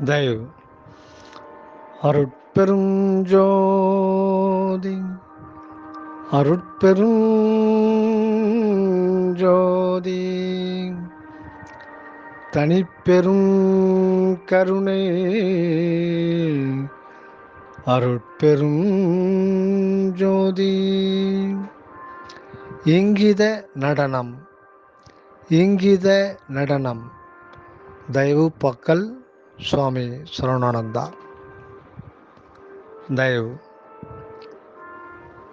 தயவு அருட்பெரும் ஜோதி அருட்பெரும் ஜோதி தனிப்பெரும் கருணை அருட்பெரும் ஜோதி இங்கித நடனம் இங்கித நடனம் தயவு பக்கல் சுவாமி சரவணானந்தா தயவு.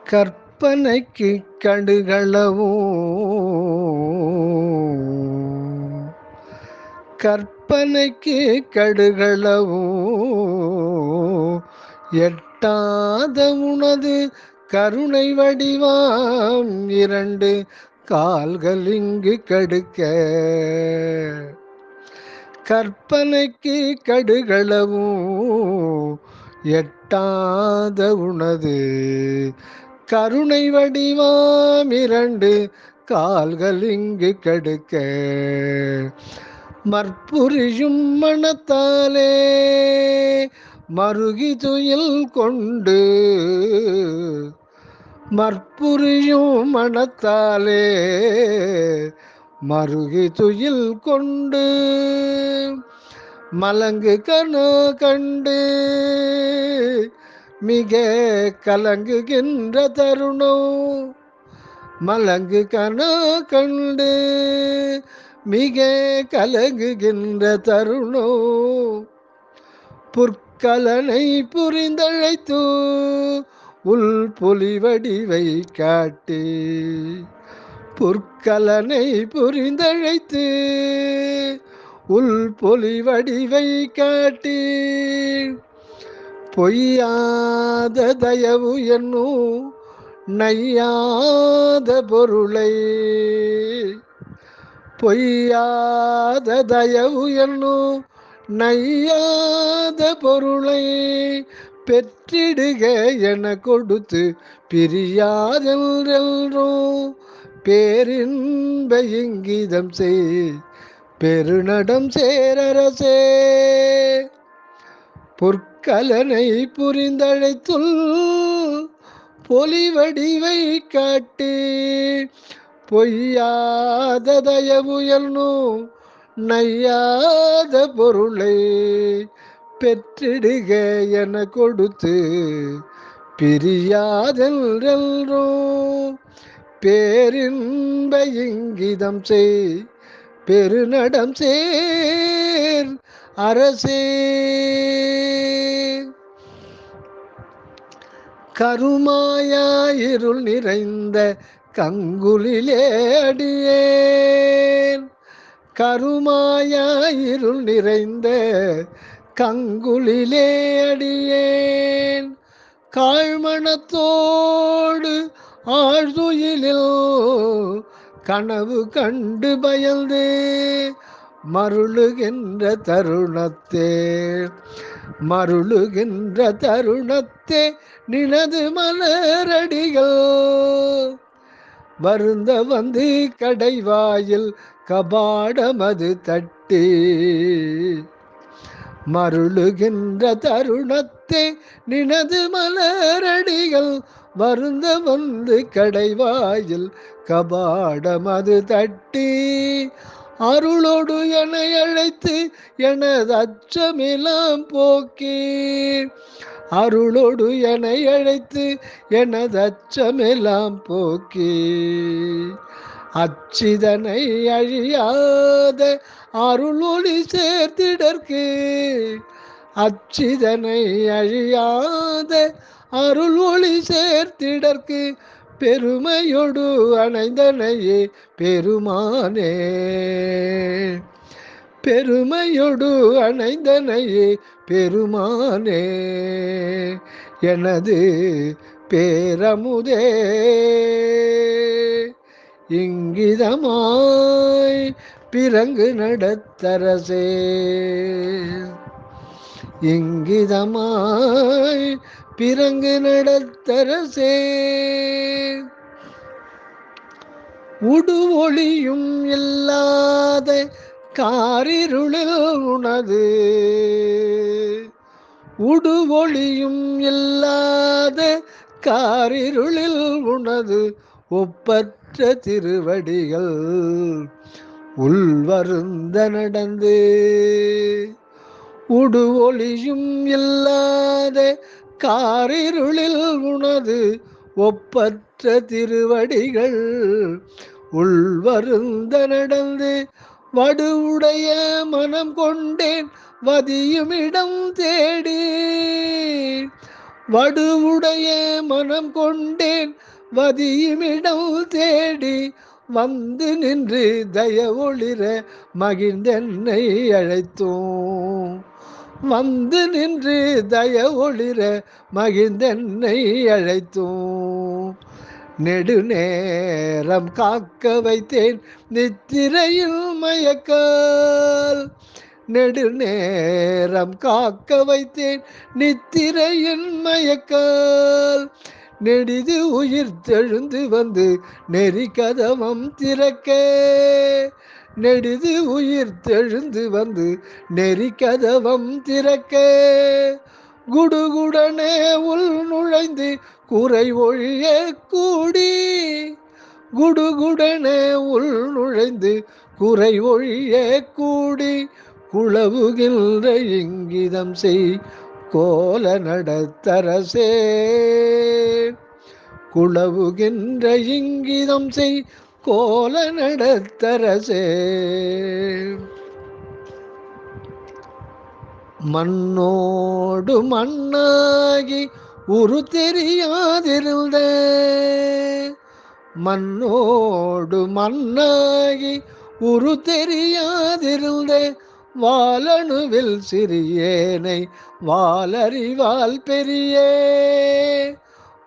கற்பனைக்கு கடுகளவும் கற்பனைக்கு கடுகளவும் எட்டாத உனது கருணை வடிவாம் இரண்டு கால்கள் இங்கு கடுக்க. கற்பனைக்கு கடுகளவும் எட்டாத உனது. கருணை வடிவாம் இரண்டு கால்கள் இங்கு கடுக்க. மற்புரியும் மனத்தாலே மருகி துயில் கொண்டு. மற்புரியும் மனத்தாலே மருகி துயில் கொண்டு மலங்கு கணு கண்டு மிக கலங்குகின்ற தருணம் மலங்கு கணு கண்டு மிக கலங்குகின்ற தருணம் புற்கலனை புரிந்தழைத்து உள் பொலிவடிவை காட்டி பொற்கலனை புரிந்தழைத்து உள் பொலிவடிவை காட்டி பொய்யாத தயவு என்னும் நையாத பொருளை பொய்யாத தயவு என்னும் நையாத பொருளை பெற்றிடுக என கொடுத்து பிரியாதென்றெல்றோம் பேரின்ப இங்கிதம் செய் பெருநடம் சேரரசே. பொற்கலனை புரிந்தழைத்துள் பொலிவடிவை காட்டி பொய்யாத தயவுயல்னும் நையாத பொருளை பெற்றிடுக என கொடுத்து பிரியாதென்றெல்றோம் பேரின்ப இங்கிதம் செய் பெருநடம் சேர் அரசே. கருமாயா இருள் நிறைந்த கங்குலிலே அடியேன். கருமாயா இருள் நிறைந்த கங்குலிலே அடியேன். காழ்மணத்தோடு ஆழ்துயிலில் கனவு கண்டு பயந்து மருளுகின்ற தருணத்தே மருளுகின்ற தருணத்தே நினது மலரடிகள். வருந்த வந்து கடைவாயில் கபாடமது தட்டி மருளுகின்ற தருணத்தை நினது மலரடிகள். வருந்த வந்து கடைவாயில் கபாடம் அது தட்டி. அருளோடு என அழைத்து எனது அச்சமெல்லாம் போக்கி அருளோடு என அழைத்து எனது அச்சமெல்லாம் போக்கி அச்சிதனை அழியாத அருளொளி சேர்த்திடற்கு அச்சிதனை அழியாத அருள் ஒளி சேர்த்திடற்கு பெருமையொடு அணைந்தனையே பெருமானே பெருமையொடு அணைந்தனையே பெருமானே எனது பேரமுதே இங்கிதமாய் பிறங்கு நடத்தரசே இங்கிதமாய் பிறங்கு நடத்தரசே. உடு ஒளியும் இல்லாத காரிருளில் உனது. உடுவொளியும் இல்லாத காரிருளில் உனது. ஒப்பற்ற திருவடிகள் உள்வருந்த நடந்து. உடுவொளியும் இல்லாத காரிருளில் உனது ஒப்பற்ற திருவடிகள் உள்வருந்த நடந்து வடுவுடைய மனம் கொண்டேன் வதியுமிடம் தேடி. வடுவுடைய மனம் கொண்டேன் வதியுமிடம் தேடி. வந்து நின்று தய ஒளிர மகிழ்ந்தென்னை அழைத்தோம். வந்து நின்று தயவொளிர மகிழ்ந்தென்னை அழைத்தோம். நெடுநேரம் காக்க வைத்தேன் நித்திரையில் மயக்கால். நெடுநேரம் காக்க வைத்தேன் நித்திரையின் மயக்கால். நெடிது உயிர் தெழுந்து வந்து நெறி கதவம் திறக்க. நெடுது உயிர் தெழுந்து வந்து நெறி கதவம் திறக்க. குடுகுடனே உள் நுழைந்து குறை ஒழிய கூடி. குடுகுடனே உள் நுழைந்து குறை ஒழிய கூடி. குளவுகின்ற இங்கிதம் செய் கோல நடத்தரசே. குளவுகின்ற இங்கிதம் செய் கோல நடத்தரசே. மண்ணோடு மண்ணாகி உரு தெரியாதிருந்த. மண்ணோடு மண்ணாகி உரு தெரியாதிருந்த. வாலணுவில் சிறியேனை வாலறிவால் பெரியே.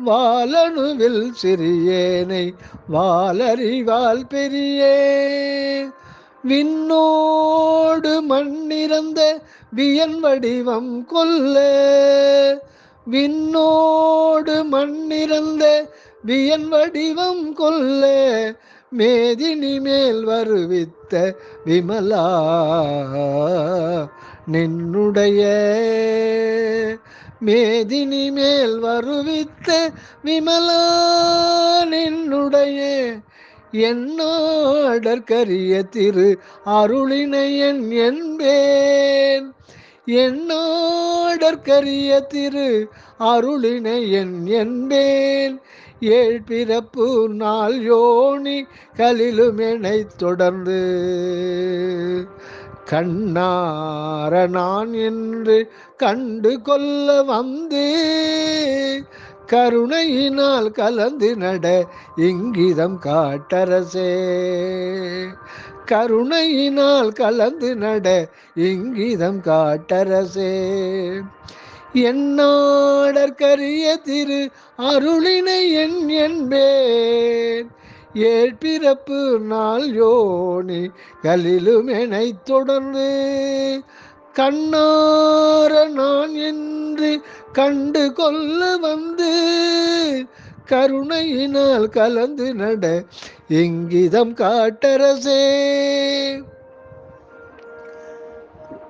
வாலணுவில் சிறியேனை வாலறிவால் பெரியே. விண்ணோடு மண்ணிறந்த வியன் வடிவம் கொல்ல. விண்ணோடு மண்ணிறந்த வியன் வடிவம் கொல்ல. மேதினி மேல் வருவித்த விமலா நின்னுடைய. மேதினி மேல் வருவித்த விமலா நின்னுடைய என்னாடற்கரிய திரு அருளினையன் என்பேன். என்னோடற்கரிய திரு அருளினையன் என்பேன். ஏழ் பிறப்பு நாள் யோனி கலிலுமெனை தொடர்ந்து கண்ணார நான் என்று கண்டு கொள்ள வந்து. கருணையினால் கலந்து நட இங்கிதம் காட்டரசே. கருணையினால் கலந்து நட இங்கிதம் காட்டரசே. என்னாடற்கரிய திரு அருளினை என் என்பேன். ஏழ் பிறப்பு நாள் யோனி கலிலுமெனை தொடர்ந்து கண்ணார நான் என்று கண்டு கொள்ள வந்து கருணையினால் கலந்து நட இங்கிதம் காட்டரசே.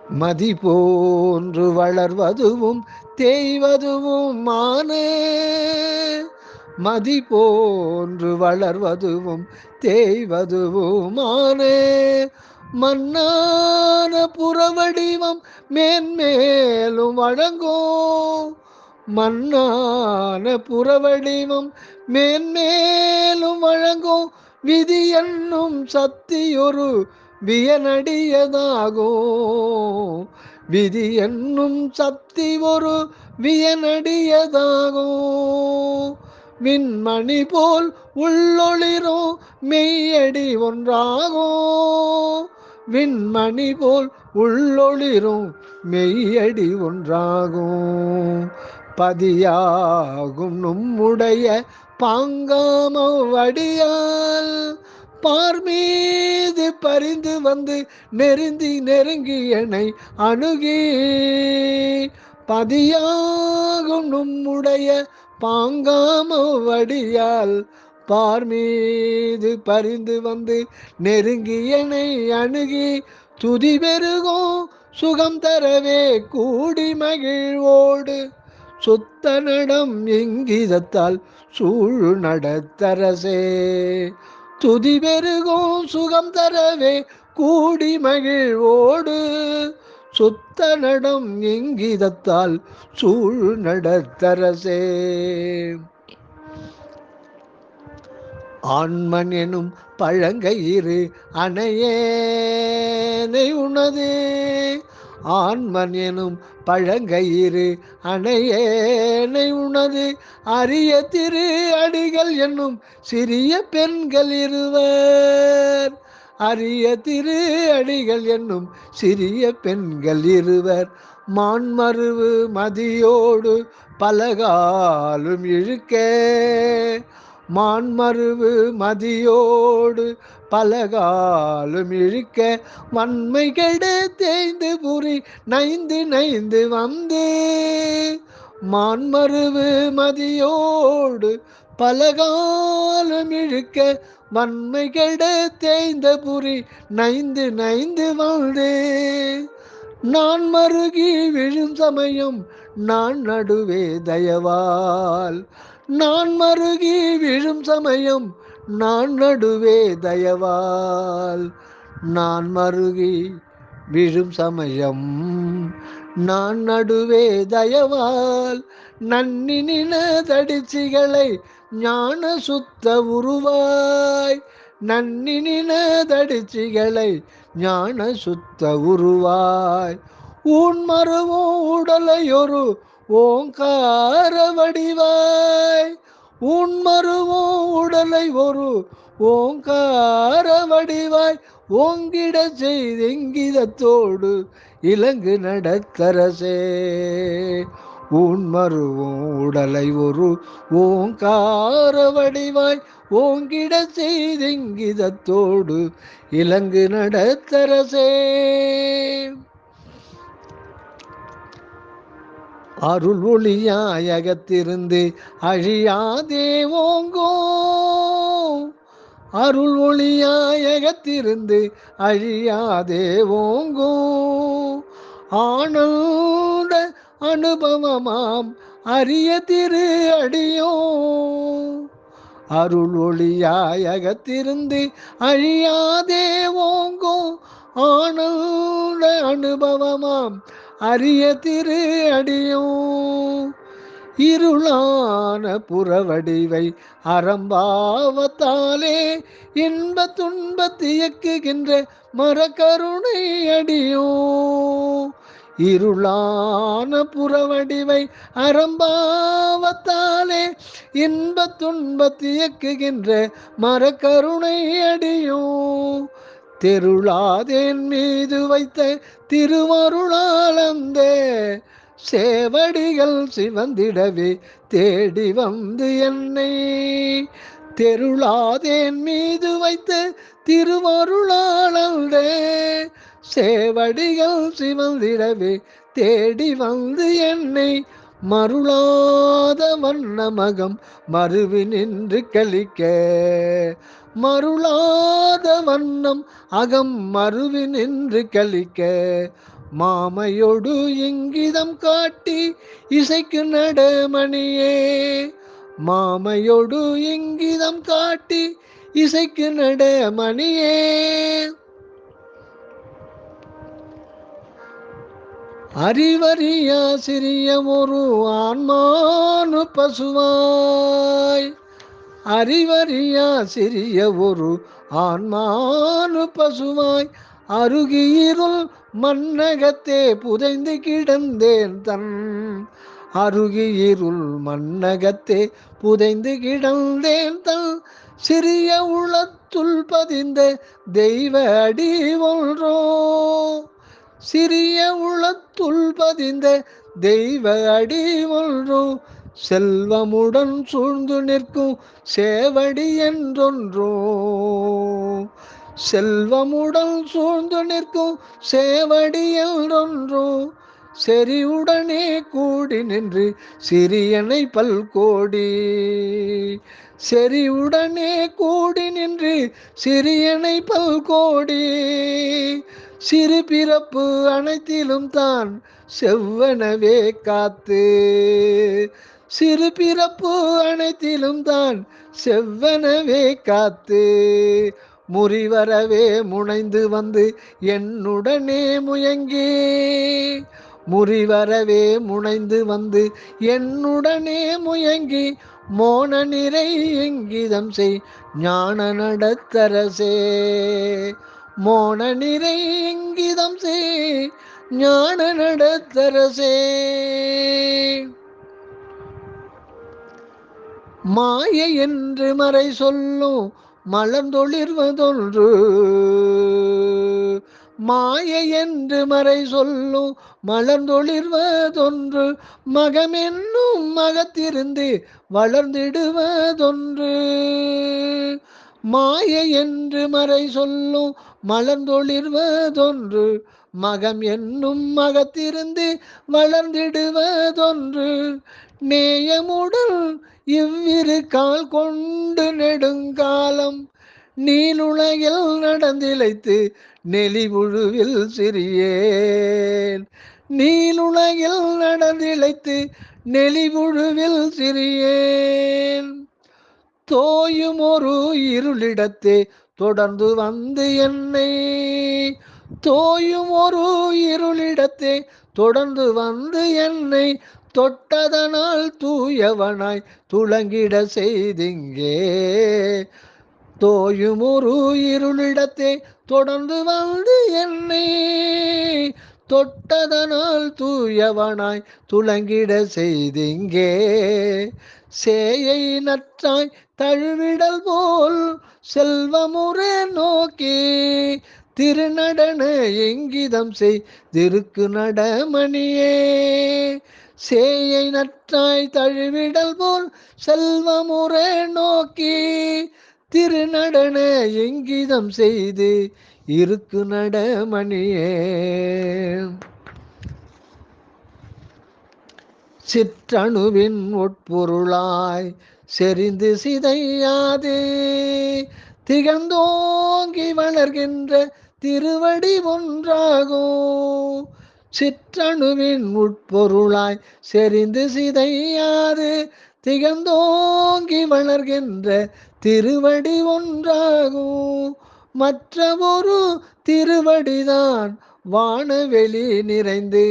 மதி போன்று வளர்வதுவும் தேய்வதுவும் மானே மதி போன்று வளர்வதுவும் தேய்வதுவுமானே. மன்னான புறவடிவம் மேன்மேலும் வழங்கோ. மன்னான புறவடிவம் மேன்மேலும் வழங்கோ. விதி என்னும் சக்தியொரு வியனடியதாகோ. விதி என்னும் சக்தி ஒரு வியனடியதாகோ. மின்மணி போல் உள்ளொளிரும் மெய்யடி ஒன்றாகும் விண்மணி போல் உள்ளொளிரும் மெய்யடி ஒன்றாகும் பதியாகும் நம்முடைய பாங்காம வடியால் பார்மீது பறிந்து வந்து நெருந்தி நெருங்கி என்னை அணுகி. பதியாகும் நம்முடைய பாங்காம வடியால் பார் மீது பரிந்து வந்து நெருங்கியனை அணுகி துதி பெருகும் சுகம் தரவே கூடி மகிழ்வோடு. சுத்த நடம் இங்கிதத்தால் சூழ் நடத்தரசே. துதி பெருகும் சுகம் தரவே கூடி மகிழ்வோடு. சுத்த நடம் இங்கிதத்தால் சூழ் நடத்தரசே ஆண்மன் எனும் பழங்கயிறு அணையேனை உனது ஆண்மன் எனும் பழங்கயிறு அணையேனை உனது அரிய திரு அடிகள் என்னும் சிறிய பெண்கள் இருவர். அரிய திரு அடிகள் என்னும் சிறிய பெண்கள் இருவர். மான்மருவு மதியோடு பலகாலும் இழுக்க. மான்மருவு மதியோடு பலகாலும் இழுக்க. வன்மை கெடு தேய்ந்து புரி நைந்து நைந்து வந்து. மான்மருவு மதியோடு பலகாலம் இழுக்க வன்மை கெட தேய்ந்த புரி நைந்து நைந்து வாழ்ந்தே. நான் மருகி விழும் சமயம் நான் நடுவே தயவால். நான் மருகி விழும் சமயம் நான் நடுவே தயவால். நான் மருகி விழும் சமயம் நான் நடுவே தயவால். நன்னின தடிச்சிகளை ஞான சுத்த உருவாய். நன்னினதடிச்சிகளை ஞான சுத்த உருவாய். உன்மருவும் உடலையொரு ஓங்கார வடிவாய். உன்மருவும் உடலை ஒரு ஓங்கார வடிவாய். ஓங்கிட செய்திங்கிதத்தோடு இலங்கு நடத்தரசே உன் மருவும் உடலை ஒரு ஓங்கார வடிவாய் ஓங்கிட செய்திங்கிதத்தோடு இலங்கு நடத்தரசே. அருள் ஒளியாயகத்திருந்து அழியாதே ஓங்கோ. அருள் ஒளியாயகத்திருந்து அழியாதே ஓங்கோ. ஆனந்த அனுபவமாம். அரிய திரு அடியோ அருள் ஒளியாயகத்திருந்து அழியாதே ஓங்கோ ஆனந்த அனுபவமாம். அரிய திரு அடியோ இருளான புறவடிவை அறம்பாவத்தாலே இன்ப துன்பத்தியக்குகின்ற மரக்கருணை அடியோ இருளான புறவடிவை அறம்பாவத்தாலே இன்ப துன்பத்தியக்குகின்ற மரக்கருணை அடியும். தெருளாதேன் மீது வைத்த திருவருளாலந்த சேவடிகள் சிவந்திடவே தேடி வந்து என்னை. தெருளாதேன் மீது வைத்த திருவருளாளந்த சேவடிகள் சிவந்திடவே தேடி வந்து என்னை மருளாத வண்ணமகம் மறுவி நின்று கழிக்க. மருளாத வண்ணம் அகம் மறுவி நின்று கழிக்க. மாமையொடு இங்கிதம் காட்டி இசைக்கு நடமணியே. மாமையொடு இங்கிதம் காட்டி இசைக்கு நடமணியே. அறிவறியா சிறிய ஒரு ஆன்மானு பசுவாய். அறிவறியா சிறிய ஒரு ஆன்மானு பசுவாய். அருகியிருள் மன்னகத்தே புதைந்து கிடந்தேன் தன். அருகியிருள் மன்னகத்தே புதைந்து கிடந்தேன் தன். சிறிய உளத்துள் பதிந்த தெய்வ அடி ஒன்றோ. சிறிய உளத்துள் பதிந்த தெய்வ அடி ஒன்றும் செல்வமுடன் சூழ்ந்து நிற்கும் சேவடி என்றொன்றும் செல்வமுடன் சூழ்ந்து நிற்கும் சேவடி என்றொன்றும் செறிவுடனே கூடி நின்று சிறியனை பல்கோடி. செறிவுடனே கூடி நின்று சிறியனை பல்கோடி. சிறு பிறப்பு அனைத்திலும் தான் செவ்வனவே காத்து. சிறு பிறப்பு அனைத்திலும் தான் செவ்வனவே காத்து. முறிவரவே முனைந்து வந்து என்னுடனே முயங்கி. முறிவரவே முனைந்து வந்து என்னுடனே முயங்கி. மோன நிறை இங்கிதம் செய் ஞான நடத்தரசே. மோன நிறை இங்கிதம் சே ஞான நடத்தரசே மாய என்று மறை சொல்லும் மலர்ந்தொளிர்வதொன்று. மாய என்று மறை சொல்லும் மலர்ந்தொளிர்வதொன்று. மகமென்னும் மகத்திருந்து வளர்ந்திடுவதொன்று. மாயை என்று மறை சொல்லும் மலர்ந்தொளிர்வதொன்று மகம் என்னும் மகத்திருந்து வளர்ந்திடுவதொன்று. நேயமுடன் இவ்விரு கால் கொண்டு நெடுங்காலம் நீலுலகில் நடந்திழைத்து நெலிவுழுவில் சிறியேன். நீலுலகில் நடந்திழைத்து நெலிவுழுவில் சிறியேன். தோயும் ஒரு இருளிடத்தே தொடர்ந்து வந்து என்னை. தோயும் ஒரு இருளிடத்தே தொடர்ந்து வந்து என்னை. தொட்டதனால் தூயவனாய் துளங்கிட செய்திங்கே. தோயும் ஒரு இருளிடத்தே தொடர்ந்து வந்து என்னை. தொட்டதனால் தூயவனாய் துளங்கிட செய்திங்கே. சேயை நற்றாய் தழுவிடல் போல் செல்வமுறை நோக்கி திருநடன எங்கிதம் செய் திருக்கு நடமணியே. சேயை நற்றாய் தழுவிடல் போல் செல்வமுறை நோக்கி திருநடன எங்கிதம் செய்து இருக்கு நடமணியே. சிற்றணுவின் உட்பொருளாய் செறிந்து சிதையாது. திகழ்ந்தோங்கி வளர்கின்ற திருவடி ஒன்றாகும் சிற்றணுவின் உட்பொருளாய் செறிந்து சிதையாது. திகழ்ந்தோங்கி வளர்கின்ற திருவடி ஒன்றாகும் மற்ற ஒரு திருவடிதான் வானவெளி நிறைந்து.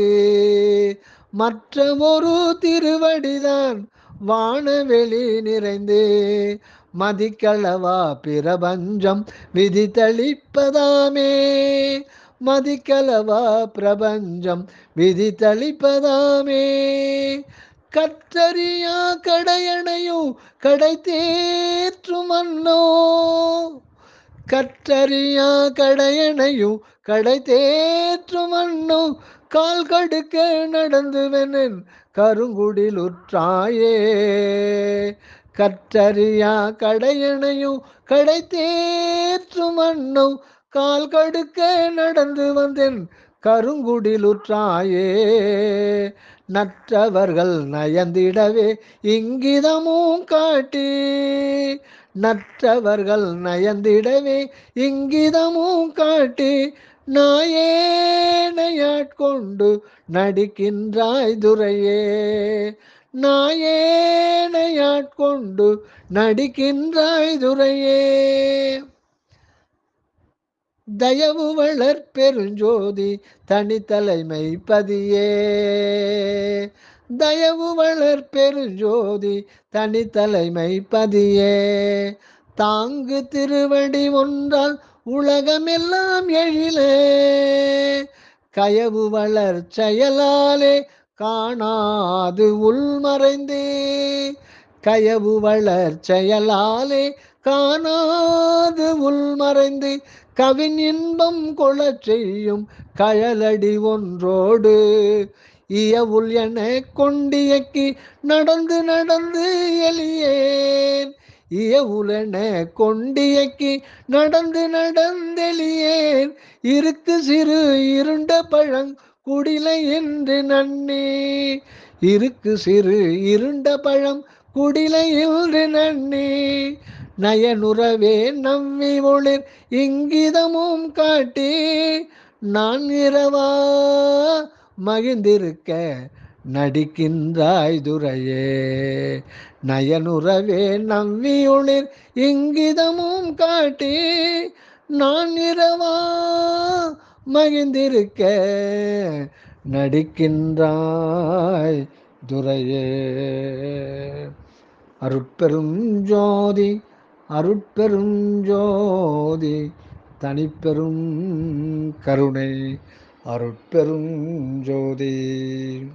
மற்றமொரு திருவடிதான் வானவெளி நிறைந்தே. மதிக்களவா பிரபஞ்சம் விதித்தளிப்பதாமே. மதிக்கலவா பிரபஞ்சம் விதித்தளிப்பதாமே. கற்றறியா கடையணையும் கடை தேற்றும் அண்ணோ கற்றறியா கடையணையும் கடை தேற்றும் அண்ணோ கால் கடுக்க நடந்துவெனின் கருங்குடில் உற்றாயே. கற்றறியா கடையணையும் கடை தேற்றும் அண்ணும் கால் கடுக்க நடந்து வந்தேன் கருங்குடிலுற்றாயே நற்றவர்கள் நயந்திடவே இங்கிதமும் காட்டி. நற்றவர்கள் நயந்திடவே இங்கிதமும் காட்டி. நாயேனையாட்கொண்டு நடிக்கின்றாய் துரையே. நாயேனையாட்கொண்டு நடிக்கின்றாய் துரையே. தயவு வளர் பெருஞ்சோதி தனித்தலைமை பதியே. தயவு வளர் பெருஞ்சோதி தனித்தலைமை பதியே. தாங்கு திருவடி ஒன்றால் உலகமெல்லாம் எழிலே கயவு வளர் செயலாலே காணாது உள்மறைந்தே கயவு வளர் செயலாலே காணாது உள்மறைந்து கவின் இன்பம் கொளச் செய்யும் கழலடி ஒன்றோடு இயவுள் என கொண்டியக்கி நடந்து நடந்து எளியேன். இயவுலன கொண்டியக்கி நடந்து நடந்தெளியேன் இருக்கு சிறு இருண்ட பழங் குடிலை என்று நன்னி இருக்கு சிறு இருண்ட பழம் குடிலை என்று நன்னி நயனுறவே நம்பி ஒளிர் இங்கிதமும் காட்டி நான் இரவா மகிழ்ந்திருக்க நடிக்கின்றாய் துரையே. நயனுறவே நம்பி இங்கிதமும் காட்டி நான் இரவா மகிழ்ந்திருக்க நடிக்கின்றாய் துரையே. அருட்பெரும் ஜோதி அருட்பெரும் ஜோதி தனிப்பெரும் கருணை அருட்பெரும் ஜோதி.